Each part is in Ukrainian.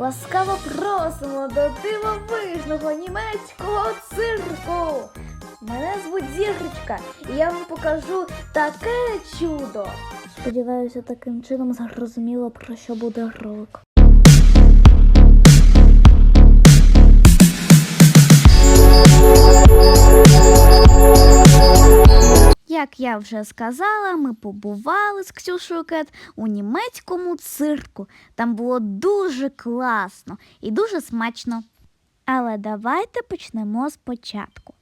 Ласкаво просимо до дивовижного німецького цирку. Мене звуть Зірочка, і я вам покажу таке чудо. Сподіваюся, таким чином зрозуміло, про що буде ролик. Як я вже сказала, ми побували з Ксюшою Кет у німецькому цирку. Там було дуже класно і дуже смачно. Але давайте почнемо спочатку.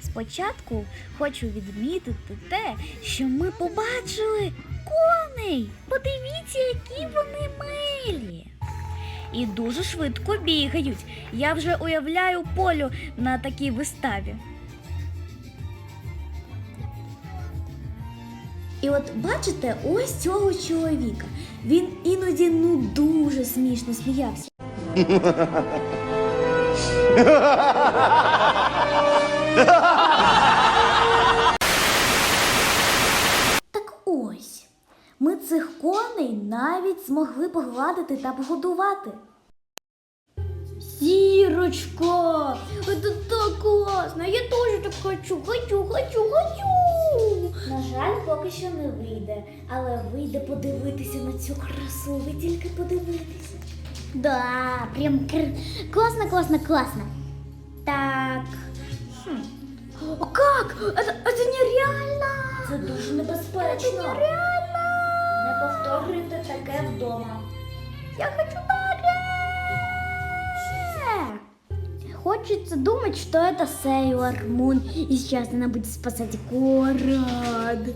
Спочатку хочу відмітити те, що ми побачили коней. Подивіться, які вони милі. І дуже швидко бігають. Я вже уявляю полю на такій виставі. І от бачите ось цього чоловіка. Він іноді ну дуже смішно сміявся. Так ось, ми цих коней навіть змогли погладити та погодувати. Зірочка, це так класно, я теж так хочу, хочу, хочу, хочу. На жаль, поки що не вийде, але вийде подивитися на цю красу, ви тільки подивитися. Да, прям кр... классно, классно, классно. Так. Хм. О, как? Это, это нереально! Це дуже небезпечно. Це нереально! Повторюйте таке вдома. Я хочу таке! Хочется думать, что это Сейлор Мун, и сейчас она будет спасать город.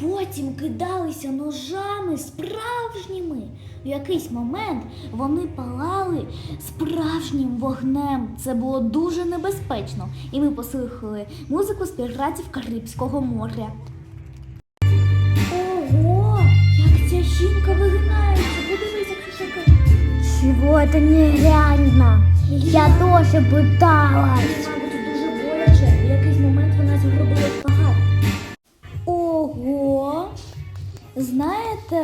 Потім кидалися ножами справжніми. В якийсь момент вони палали справжнім вогнем. Це було дуже небезпечно. І ми послухали музику з піратів Карибського моря. Жінка вигинається. Подивись, як шикарно. Чего это нереально? Я тоже пыталась. Мабуть, дуже боляче. В якийсь момент вона зробила багато. Ого. Знаєте,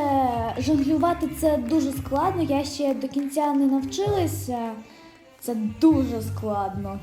жонглювати це дуже складно. Я ще до кінця не навчилася. Це дуже складно.